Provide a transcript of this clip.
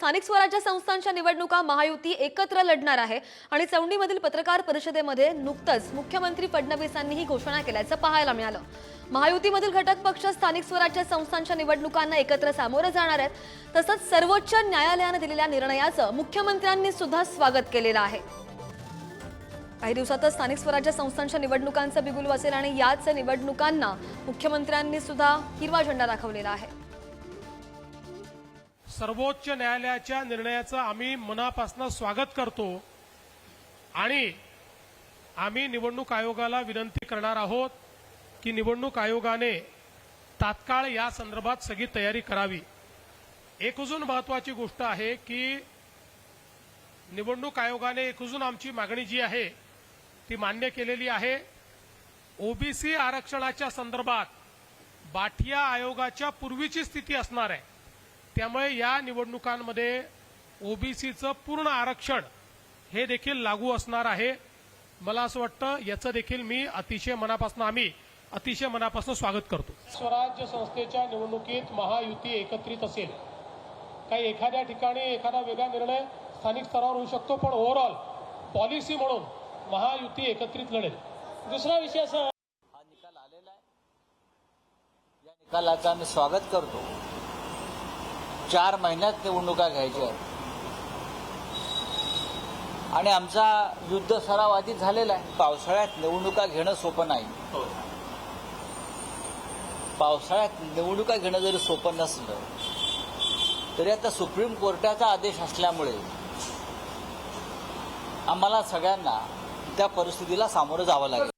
स्थानिक स्वराज्य संस्थांच्या निवडणुका महायुती एकत्र लढणार आहे आणि चौंडीमधील पत्रकार परिषदेमध्ये नुकतंच मुख्यमंत्री फडणवीसांनी ही घोषणा केल्याचं पाहायला मिळालं. महायुतीमधील घटक पक्ष स्थानिक स्वराज्य संस्थांच्या निवडणुकांना एकत्र सामोरं जाणार आहेत. तसंच सर्वोच्च न्यायालयानं दिलेल्या निर्णयाचं मुख्यमंत्र्यांनी सुद्धा स्वागत केलेलं आहे. काही दिवसातच स्थानिक स्वराज्य संस्थांच्या निवडणुकांचं बिगुल वाचेल आणि याच निवडणुकांना मुख्यमंत्र्यांनी सुद्धा हिरवा झेंडा दाखवलेला आहे. सर्वोच्च न्यायालयाच्या निर्णयाचं आम्ही मनापासून स्वागत करतो आणि आम्ही निवडणूक आयोगाला विनंती करणार आहोत की निवडणूक आयोगाने तात्काळ या संदर्भात सगळी तयारी करावी. एक अजून महत्वाची गोष्ट आहे की निवडणूक आयोगाने एक अजून आमची मागणी जी आहे ती मान्य केलेली आहे. ओबीसी आरक्षणाच्या संदर्भात बाठिया आयोगाच्या पूर्वीची स्थिती असणार आहे. त्यामुळे या निवडणुकांमध्ये ओबीसीचं पूर्ण आरक्षण हे देखील लागू असणार आहे. मला असं वाटतं याचं देखील मी अतिशय मनापासून आम्ही अतिशय मनापासून स्वागत करतो. स्वराज्य संस्थेच्या निवडणुकीत महायुती एकत्रित असेल. काही एखाद्या ठिकाणी एखादा वेगळा निर्णय स्थानिक स्तरावर होऊ शकतो पण ओव्हरऑल पॉलिसी म्हणून महायुती एकत्रित लढेल. दुसरा विषय असा हा निकाल आलेला आहे. या निकालाचं आम्ही स्वागत करतो. चार महिन्यात निवडणुका घ्यायच्या आहेत. आणि आमचा युद्ध सराव आधी झालेला आहे. पावसाळ्यात निवडणुका घेणं सोपं नाही. पावसाळ्यात निवडणुका घेणं जरी सोपं नसलं तरी आता सुप्रीम कोर्टाचा आदेश असल्यामुळे आम्हाला सगळ्यांना त्या परिस्थितीला सामोरं जावं लागेल.